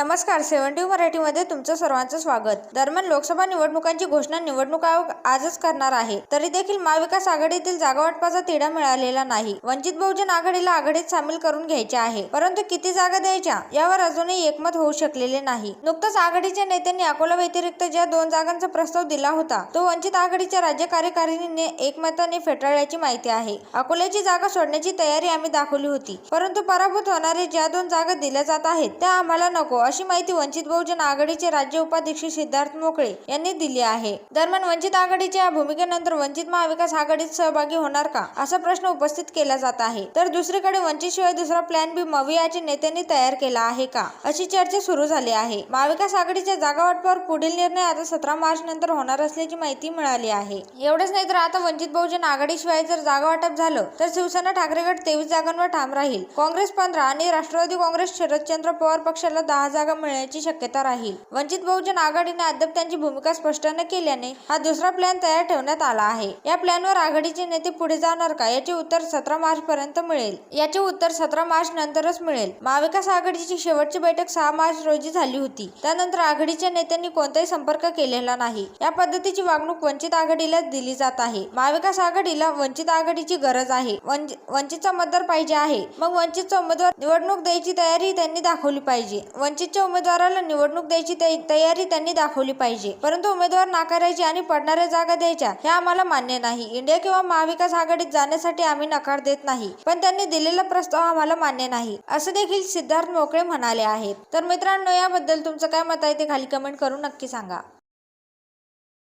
नमस्कार सेव्हन्टी मराठीमध्ये तुमचं सर्वांचं स्वागत. दरम्यान लोकसभा निवडणुकांची घोषणा निवडणूक आयोग आजच करणार आहे. तरी देखील महाविकास आघाडीतील जागावाटपाचा तिढा मिळालेला नाही. वंचित बहुजन आघाडीला आघाडीत सामील करून घ्यायचे आहे. परंतु किती जागा द्यायच्या यावर अजूनही एकमत होऊ शकलेले नाही. नुकताच आघाडीच्या नेत्यांनी अकोला व्यतिरिक्त ज्या दोन जागांचा प्रस्ताव दिला होता तो वंचित आघाडीच्या राज्य कार्यकारिणीने एकमताने फेटाळल्याची माहिती आहे. अकोल्याची जागा सोडण्याची तयारी आम्ही दाखवली होती. परंतु पराभूत होणारे ज्या दोन जागा दिल्या जात आहेत त्या आम्हाला नको अशी माहिती वंचित बहुजन आघाडीचे राज्य उपाध्यक्ष सिद्धार्थ मोकळे यांनी दिली आहे. दरम्यान वंचित आघाडीच्या या भूमिकेनंतर वंचित महाविकास आघाडीत सहभागी होणार का? असा प्रश्न उपस्थित केला जात आहे. तर दुसरीकडे वंचित शिवाय दुसरा प्लॅन बी मवियाच्या नेत्यांनी तयार केला आहे का? अशी चर्चा सुरू झाली आहे. महाविकास आघाडीच्या जागा वाटपावर पुढील निर्णय आता सतरा मार्च नंतर होणार असल्याची माहिती मिळाली आहे. एवढंच नाही तर आता वंचित बहुजन आघाडीशिवाय जर जागा वाटप झालं तर शिवसेना ठाकरेगड तेवीस जागांवर ठाम राहील. काँग्रेस पंधरा आणि राष्ट्रवादी काँग्रेस शरदचंद्र पवार पक्षाला दहा जागा मिळण्याची शक्यता राहील. वंचित बहुजन आघाडीने अद्याप त्यांची भूमिका स्पष्ट न केल्याने हा दुसरा प्लॅन तयार ठेवण्यात आला आहे. या प्लॅनवर आघाडीचे नेते पुढे जाणार का याचे उत्तर सतरा मार्च पर्यंत मिळेल. याचे उत्तर सतरा मार्च नंतरच मिळेल. महाविकास आघाडीची शेवटची बैठक सहा मार्च रोजी झाली होती. त्यानंतर आघाडीच्या नेत्यांनी कोणताही संपर्क केलेला नाही. या पद्धतीची वागणूक वंचित आघाडीला दिली जात आहे. महाविकास आघाडीला वंचित आघाडीची गरज आहे. वंच- वंचितचा मतदार पाहिजे आहे. मग वंचितचा उमेदवार निवडणूक द्यायची तयारी त्यांनी दाखवली पाहिजे. वंचितच्या उमेदवाराला निवडणूक द्यायची तयारी त्यांनी दाखवली पाहिजे. परंतु उमेदवार नाकारायची आणि पडणाऱ्या जागा द्यायच्या हे आम्हाला मान्य नाही. इंडिया किंवा महाविकास आघाडीत जाण्यासाठी आम्ही नकार देत नाही पण त्यांनी दिलेला प्रस्ताव आम्हाला मान्य नाही असं देखील सिद्धार्थ मोकळे म्हणाले आहेत. तर मित्रांनो याबद्दल तुमचं काय मत आहे ते खाली कमेंट करून नक्की सांगा.